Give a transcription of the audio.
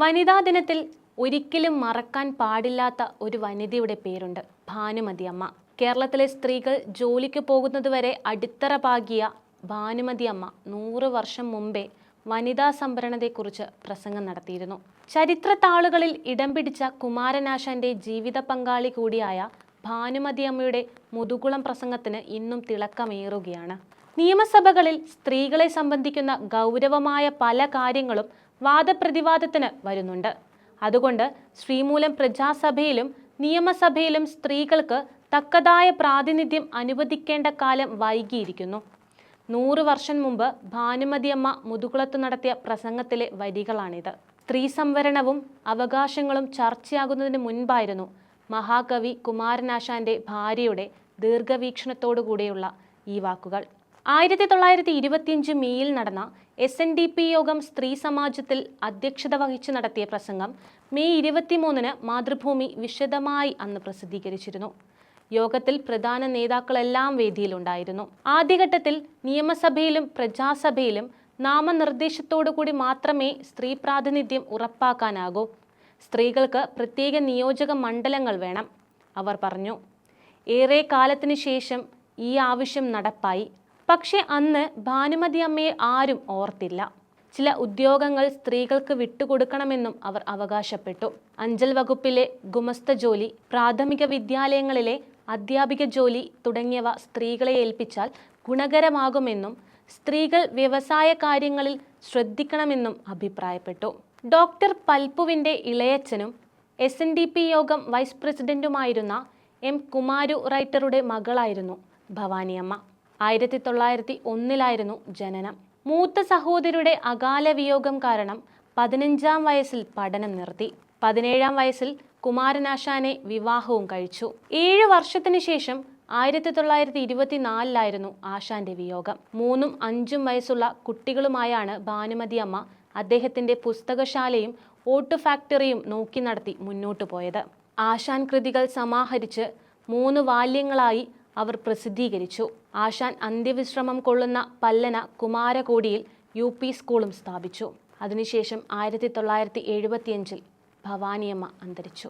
വനിതാ ദിനത്തിൽ ഒരിക്കലും മറക്കാൻ പാടില്ലാത്ത ഒരു വനിതയുടെ പേരുണ്ട് ഭാനുമതി അമ്മ കേരളത്തിലെ സ്ത്രീകൾ ജോലിക്ക് പോകുന്നതുവരെ അടിത്തറ പാകിയ ഭാനുമതി അമ്മ നൂറ് വർഷം മുമ്പേ വനിതാ സംവരണത്തെക്കുറിച്ച് പ്രസംഗം നടത്തിയിരുന്നു. ചരിത്ര താളുകളിൽ ഇടം പിടിച്ച കുമാരനാശാന്റെ ജീവിത പങ്കാളി കൂടിയായ ഭാനുമതി അമ്മയുടെ മുതുകുളം പ്രസംഗത്തിന് ഇന്നും തിളക്കമേറുകയാണ്. നിയമസഭകളിൽ സ്ത്രീകളെ സംബന്ധിക്കുന്ന ഗൗരവമായ പല കാര്യങ്ങളും വാദപ്രതിവാദത്തിന് വരുന്നുണ്ട്. അതുകൊണ്ട് ശ്രീമൂലം പ്രജാസഭയിലും നിയമസഭയിലും സ്ത്രീകൾക്ക് തക്കതായ പ്രാതിനിധ്യം അനുവദിക്കേണ്ട കാലം വൈകിയിരിക്കുന്നു. നൂറ് വർഷം മുമ്പ് ഭാനുമതിയമ്മ മുതുകുളത്ത് നടത്തിയ പ്രസംഗത്തിലെ വരികളാണിത്. സ്ത്രീ സംവരണവും അവകാശങ്ങളും ചർച്ചയാകുന്നതിന് മുൻപായിരുന്നു മഹാകവി കുമാരനാശാന്റെ ഭാര്യയുടെ ദീർഘവീക്ഷണത്തോടുകൂടിയുള്ള ഈ വാക്കുകൾ. ആയിരത്തി തൊള്ളായിരത്തി ഇരുപത്തിയഞ്ച് മെയ്യിൽ നടന്ന എസ് എൻ ഡി പി യോഗം സ്ത്രീ സമാജത്തിൽ അധ്യക്ഷത വഹിച്ച് നടത്തിയ പ്രസംഗം മെയ് ഇരുപത്തിമൂന്നിന് മാതൃഭൂമി വിശദമായി അന്ന് പ്രസിദ്ധീകരിച്ചിരുന്നു. യോഗത്തിൽ പ്രധാന നേതാക്കളെല്ലാം വേദിയിലുണ്ടായിരുന്നു. ആദ്യഘട്ടത്തിൽ നിയമസഭയിലും പ്രജാസഭയിലും നാമനിർദ്ദേശത്തോടുകൂടി മാത്രമേ സ്ത്രീ പ്രാതിനിധ്യം ഉറപ്പാക്കാനാകൂ. സ്ത്രീകൾക്ക് പ്രത്യേക നിയോജക മണ്ഡലങ്ങൾ വേണം. അവർ പറഞ്ഞു ഏറെ കാലത്തിനു ശേഷം ഈ ആവശ്യം നടപ്പായി. പക്ഷേ അന്ന് ഭാനുമതി അമ്മയെ ആരും ഓർത്തില്ല. ചില ഉദ്യോഗങ്ങൾ സ്ത്രീകൾക്ക് വിട്ടുകൊടുക്കണമെന്നും അവർ അവകാശപ്പെട്ടു. അഞ്ചൽ വകുപ്പിലെ ഗുമസ്ത ജോലി പ്രാഥമിക വിദ്യാലയങ്ങളിലെ അധ്യാപിക ജോലി തുടങ്ങിയവ സ്ത്രീകളെ ഏൽപ്പിച്ചാൽ ഗുണകരമാകുമെന്നും സ്ത്രീകൾ വ്യവസായ കാര്യങ്ങളിൽ ശ്രദ്ധിക്കണമെന്നും അഭിപ്രായപ്പെട്ടു. ഡോക്ടർ പൽപ്പുവിന്റെ ഇളയച്ചനും എസ് എൻ ഡി പി യോഗം വൈസ് പ്രസിഡന്റുമായിരുന്ന എം കുമാരു റൈറ്ററുടെ മകളായിരുന്നു ഭവാനിയമ്മ. ആയിരത്തി തൊള്ളായിരത്തി ഒന്നിലായിരുന്നു ജനനം. മൂത്ത സഹോദരിയുടെ അകാല വിയോഗം കാരണം പതിനഞ്ചാം വയസ്സിൽ പഠനം നിർത്തി. പതിനേഴാം വയസ്സിൽ കുമാരനാശാനെ വിവാഹവും കഴിച്ചു. ഏഴ് വർഷത്തിനു ശേഷം ആയിരത്തി തൊള്ളായിരത്തി ഇരുപത്തിനാലിലായിരുന്നു ആശാന്റെ വിയോഗം. മൂന്നും അഞ്ചും വയസ്സുള്ള കുട്ടികളുമായാണ് ഭാനുമതി അമ്മ അദ്ദേഹത്തിന്റെ പുസ്തകശാലയും ഓട്ടു ഫാക്ടറിയും നോക്കി നടത്തി മുന്നോട്ടു പോയത്. ആശാൻ കൃതികൾ സമാഹരിച്ച് മൂന്ന് വാല്യങ്ങളായി അവർ പ്രസിദ്ധീകരിച്ചു. ആശാൻ അന്ത്യവിശ്രമം കൊള്ളുന്ന പല്ലന കുമാരകോടിയിൽ യു പി സ്കൂളും സ്ഥാപിച്ചു. അതിനുശേഷം ആയിരത്തി തൊള്ളായിരത്തി എഴുപത്തിയഞ്ചിൽ ഭവാനിയമ്മ അന്തരിച്ചു.